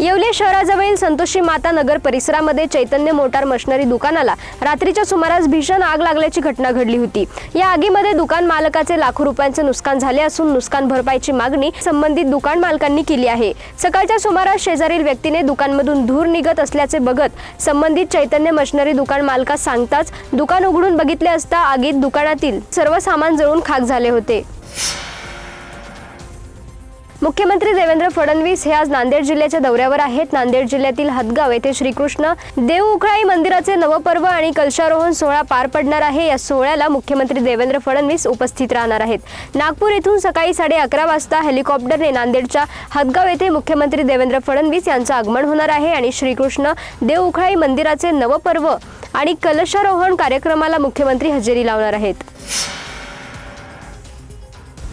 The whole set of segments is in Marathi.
येवले शहराजवळील संतोषी माता नगर परिसरामध्ये चैतन्य मोटार मशिनरी दुकानाला रात्रीच्या सुमारास भीषण आग लागल्याची घटना घडली होती. या आगीमध्ये दुकान मालकाचे लाखो रुपयांचे नुकसान झाले असून नुकसान भरपाईची मागणी संबंधित दुकान मालकांनी केली आहे. सकाळच्या सुमारास शेजारील व्यक्तीने दुकानमधून धूर निघत असल्याचे बघत संबंधित चैतन्य मशनरी दुकान मालकास सांगताच दुकान उघडून बघितले असता आगीत दुकानातील सर्व सामान जळून खाक झाले होते. मुख्यमंत्री देवेंद्र फडणवीस हे आज नांदेड जिल्ह्याच्या दौऱ्यावर आहेत. नांदेड जिल्ह्यातील हदगाव येथे श्रीकृष्ण देव उखळाई मंदिराचे नवपर्व आणि कलशारोहण सोहळा पार पडणार आहे. या सोहळ्याला मुख्यमंत्री देवेंद्र फडणवीस उपस्थित राहणार आहेत. नागपूर येथून सकाळी साडे अकरा वाजता हेलिकॉप्टरने नांदेडच्या हदगाव येथे मुख्यमंत्री देवेंद्र फडणवीस यांचं आगमन होणार आहे आणि श्रीकृष्ण देव उखळाई मंदिराचे नवपर्व आणि कलशारोहण कार्यक्रमाला मुख्यमंत्री हजेरी लावणार आहेत.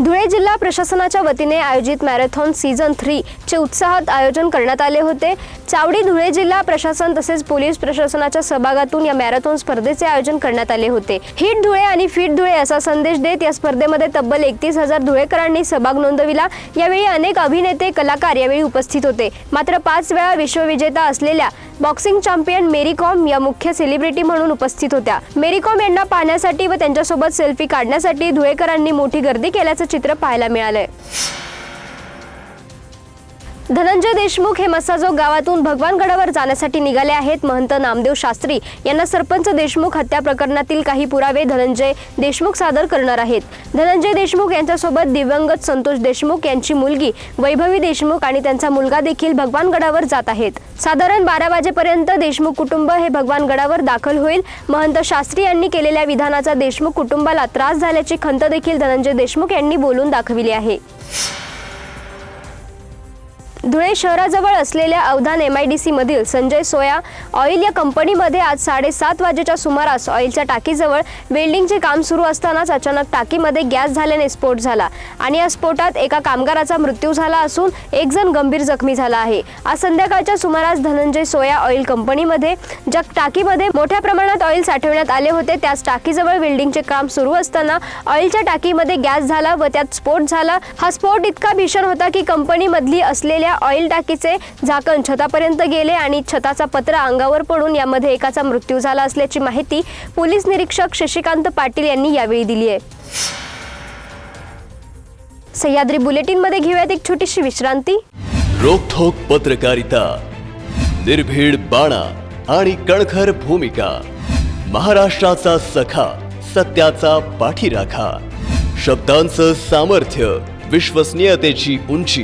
धुळे जिल्हा प्रशासनाच्या वतीने आयोजित मॅरेथॉन सीझन थ्री चे उत्साहात आयोजन करण्यात आले होते. चावडी धुळे जिल्हा प्रशासन तसेच पोलीस प्रशासनाच्या सहभागातून या मॅरेथॉन स्पर्धेचे आयोजन करण्यात आले होते. हिट धुळे आणि फिट धुळे असा संदेश देत या स्पर्धेमध्ये तब्बल एकतीस हजार धुळेकरांनी सहभाग नोंदविला. यावेळी अनेक अभिनेते कलाकार यावेळी उपस्थित होते. मात्र पाच वेळा विश्वविजेता असलेल्या बॉक्सिंग चॅम्पियन मेरी कॉम या मुख्य सेलिब्रिटी म्हणून उपस्थित होत्या. मेरी कॉम यांना पाहण्यासाठी व त्यांच्यासोबत सेल्फी काढण्यासाठी धुळेकरांनी मोठी गर्दी केल्याचं चित्र पाहायला मिळालंय. धनंजय देशमुख हे मसाजोग गावातून भगवानगडावर जाण्यासाठी निघाले आहेत. महंत नामदेव शास्त्री यांना सरपंच देशमुख हत्या प्रकरणातील काही पुरावे धनंजय देशमुख सादर करणार आहेत. धनंजय देशमुख यांच्यासोबत दिवंगत संतोष देशमुख यांची मुलगी वैभवी देशमुख आणि त्यांचा मुलगा देखील भगवानगडावर जात आहेत. साधारण बारा वाजेपर्यंत देशमुख कुटुंब हे भगवानगडावर दाखल होईल. महंत शास्त्री यांनी केलेल्या विधानाचा देशमुख कुटुंबाला त्रास झाल्याची खंत देखील धनंजय देशमुख यांनी बोलून दाखविली आहे. धुळे शहराजवळ असलेल्या Avdhan M I D C मधील संजय सोया ऑइल या कंपनीमध्ये आज साडेसात वाजेच्या सुमारास ऑइलच्या टाकीजवळ वेल्डिंगचे काम सुरू असतानाच अचानक टाकीमध्ये गॅस झाल्याने स्फोट झाला आणि या स्फोटात एका कामगाराचा मृत्यू झाला असून एक जण गंभीर जखमी झाला आहे. आज संध्याकाळच्या सुमारास धनंजय सोया ऑइल कंपनीमध्ये ज्या टाकीमध्ये मोठ्या प्रमाणात ऑइल साठवण्यात आले होते त्याच टाकीजवळ वेल्डिंगचे काम सुरू असताना ऑइलच्या टाकीमध्ये गॅस झाला व त्यात स्फोट झाला. हा स्फोट इतका भीषण होता की कंपनीमधली असलेल्या ऑइल टाकीचे झाकण छतापर्यंत गेले आणि छताचा पत्रा अंगावर पडून यामध्ये एकाचा मृत्यू झाला असल्याची माहिती पोलीस निरीक्षक शशिकांत पाटील यांनी यावेळी दिली आहे. सह्याद्री बुलेटिनमध्ये घेऊयात एक छोटीशी विश्रांती. रोखोक पत्रकारिता निर्भीड बाणा आणि कणखर भूमिका महाराष्ट्राचा सखा सत्याचा पाठीराखा शब्दांचं सामर्थ्य विश्वसनीयतेची उंची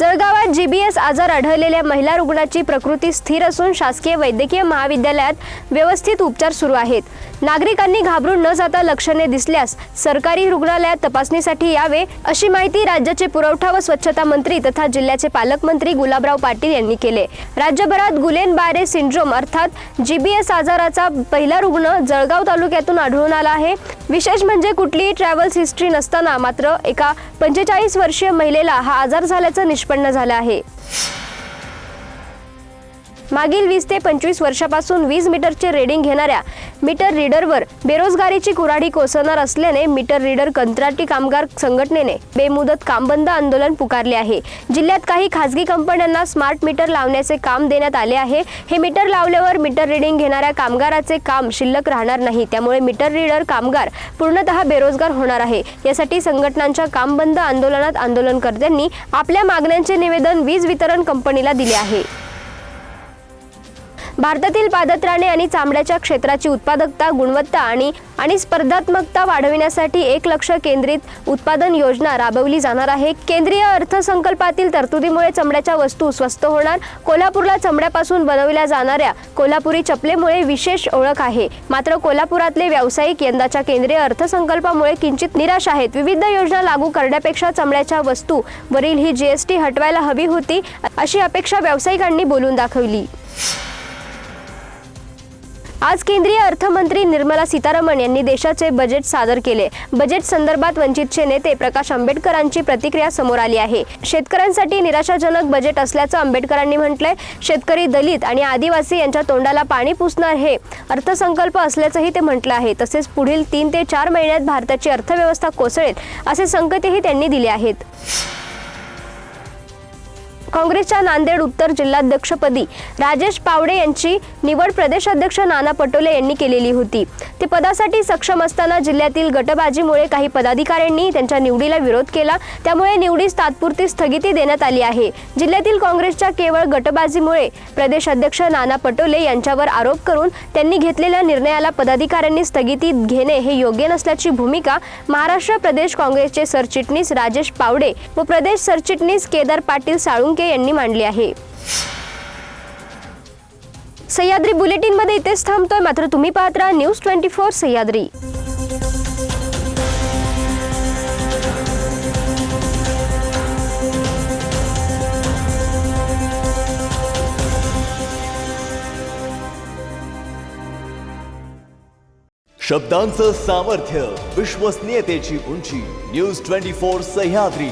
जळगावात जीबीएस आजार आढळलेल्या महिला रुग्णाची प्रकृती स्थिर असून शासकीय वैद्यकीय महाविद्यालयात व्यवस्थित उपचार सुरू आहेत. नागरिकांनी घाबरून न जाता लक्षणे दिसल्यास सरकारी रुग्णालयात तपासणीसाठी यावे अशी माहिती राज्याचे पुरवठा व स्वच्छता मंत्री तथा जिल्ह्याचे पालकमंत्री गुलाबराव पाटील यांनी केले. राज्यभरात गुलेन बारे सिंड्रोम अर्थात जीबीएस आजाराचा पहिला रुग्ण जळगाव तालुक्यातून आढळून आला आहे. विशेष म्हणजे कुठलीही ट्रॅव्हल्स हिस्ट्री नसताना मात्र एका पंचेचाळीस वर्षीय महिलेला हा आजार झाल्याचं निष्पन्न झालं आहे. मागील वीस ते पंचवीस वर्षापासून वीज मीटरचे रेडिंग घेणाऱ्या मीटर रीडरवर बेरोजगारीची कुऱ्हाडी कोसळणार असल्याने मीटर रीडर कंत्राटी कामगार संघटनेने बेमुदत कामबंद आंदोलन पुकारले आहे. जिल्ह्यात काही खासगी कंपन्यांना स्मार्ट मीटर लावण्याचे काम देण्यात आले आहे. हे मीटर लावल्यावर मीटर रीडिंग घेणाऱ्या कामगाराचे काम शिल्लक राहणार नाही. त्यामुळे मीटर रीडर कामगार पूर्णतः बेरोजगार होणार आहे. यासाठी संघटनांच्या कामबंद आंदोलनात आंदोलनकर्त्यांनी आपल्या मागण्यांचे निवेदन वीज वितरण कंपनीला दिले आहे. भारतातील पादत्राणे आणि चामड्याच्या क्षेत्राची उत्पादकता गुणवत्ता आणि आणि स्पर्धात्मकता वाढविण्यासाठी एक लक्ष केंद्रित उत्पादन योजना राबवली जाणार आहे. केंद्रीय अर्थसंकल्पातील तरतुदीमुळे चमड्याच्या वस्तू स्वस्त होणार. कोल्हापूरला चमड्यापासून बनवल्या जाणाऱ्या कोल्हापुरी चपलेमुळे विशेष ओळख आहे. मात्र कोल्हापुरातले व्यावसायिक यंदाच्या केंद्रीय अर्थसंकल्पामुळे किंचित निराश आहेत. विविध योजना लागू करण्यापेक्षा चमड्याच्या वस्तू वरील ही जीएसटी हटवायला हवी होती अशी अपेक्षा व्यावसायिकांनी बोलून दाखवली. आज केंद्रीय अर्थमंत्री निर्मला सीतारामन यांनी देशाचे बजेट सादर केले. बजेट संदर्भात वंचितचे नेते प्रकाश आंबेडकरांची प्रतिक्रिया समोर आली आहे. शेतकऱ्यांसाठी निराशाजनक बजेट असल्याचं आंबेडकरांनी म्हटलंय. शेतकरी दलित आणि आदिवासी यांच्या तोंडाला पाणी पुसणार हे अर्थसंकल्प असल्याचंही ते म्हटलं आहे. तसेच पुढील तीन ते चार महिन्यात भारताची अर्थव्यवस्था कोसळेल असे संकेतही त्यांनी दिले आहेत. काँग्रेसच्या नांदेड उत्तर जिल्हाध्यक्षपदी राजेश पावडे यांची निवड प्रदेशाध्यक्ष नाना पटोले यांनी केलेली होती. ते पदासाठी सक्षम असताना जिल्ह्यातील गटबाजीमुळे काही पदाधिकाऱ्यांनी त्यांच्या निवडीला विरोध केला. त्यामुळे निवडीस तात्पुरती स्थगिती देण्यात आली आहे. जिल्ह्यातील काँग्रेसच्या केवळ गटबाजीमुळे प्रदेशाध्यक्ष नाना पटोले यांच्यावर आरोप करून त्यांनी घेतलेल्या निर्णयाला पदाधिकाऱ्यांनी स्थगिती घेणे हे योग्य नसल्याची भूमिका महाराष्ट्र प्रदेश काँग्रेसचे सरचिटणीस राजेश पावडे व प्रदेश सरचिटणीस केदार पाटील साळुंके यांनी मांडली आहे. सह्याद्री बुलेटिनमध्ये इथेच थांबतोय. मात्र तुम्ही पाहत राहा न्यूज ट्वेंटी फोर सह्याद्री. शब्दांचं सामर्थ्य विश्वसनीयतेची उंची न्यूज ट्वेंटी फोर सह्याद्री.